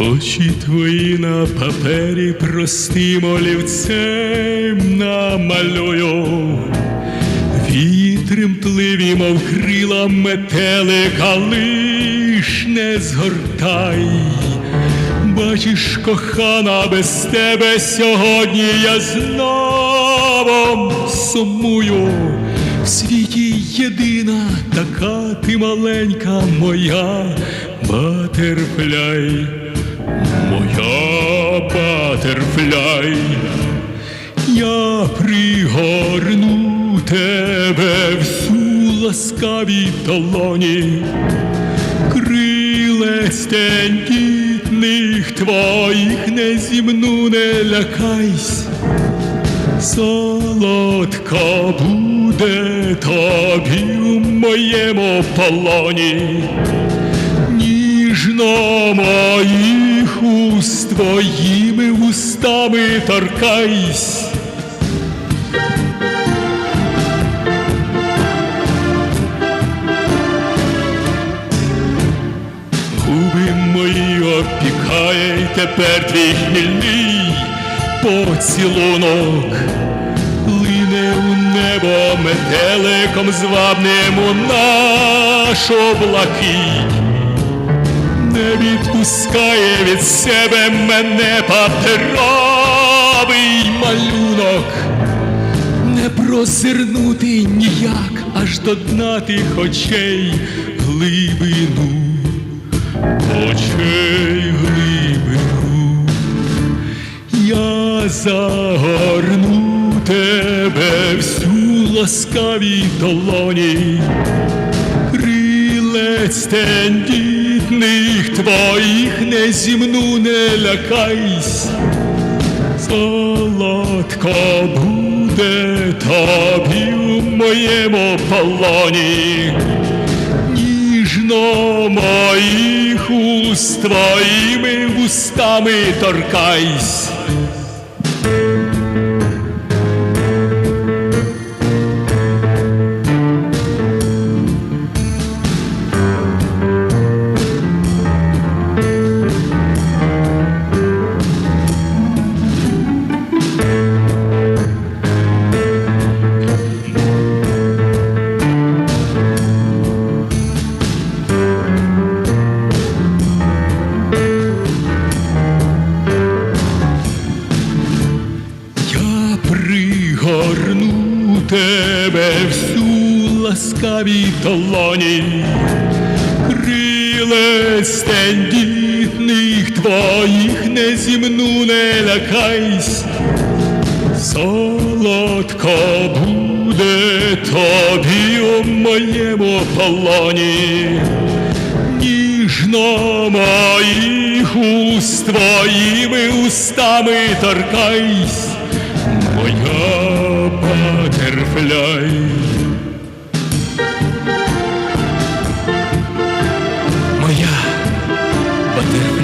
Очі твої на папері простим олівцем намалюю. Вітрем пливі, мов крила метелика, лиш не згортай. Бачиш, кохана, без тебе сьогодні я знову сумую. В світі єдина така ти маленька моя батерфляй, моя батерфляй. Я пригорну тебе всю ласкавій долоні, крилець тендітних твоїх не зімну не лякайсь, солодко буде тобі в моєму полоні, ніжно уст твоїми устами торкайсь. Губи мої опікає тепер твій хмільний поцілунок, лине у небо метеликом звабним у нашу блакить, не відпускає від себе мене паперовий малюнок, не прозирнути ніяк аж до дна тих очей глибину очей глибину, я загорну тебе всю ласкавій долоні, крилець тендітних твоїх не зімну не лякайсь, солодко буде тобі в моєму полоні ніжно моїх уст твоїми вустами торкайсь. Тебе всю ласкавій долоні, крилець тендітних твоїх не зімну не лякайсь, солодко буде тобі у моєму полоні. Ніжно моїх уст твоїми устами торкайсь, вляй. Моя батерфляй.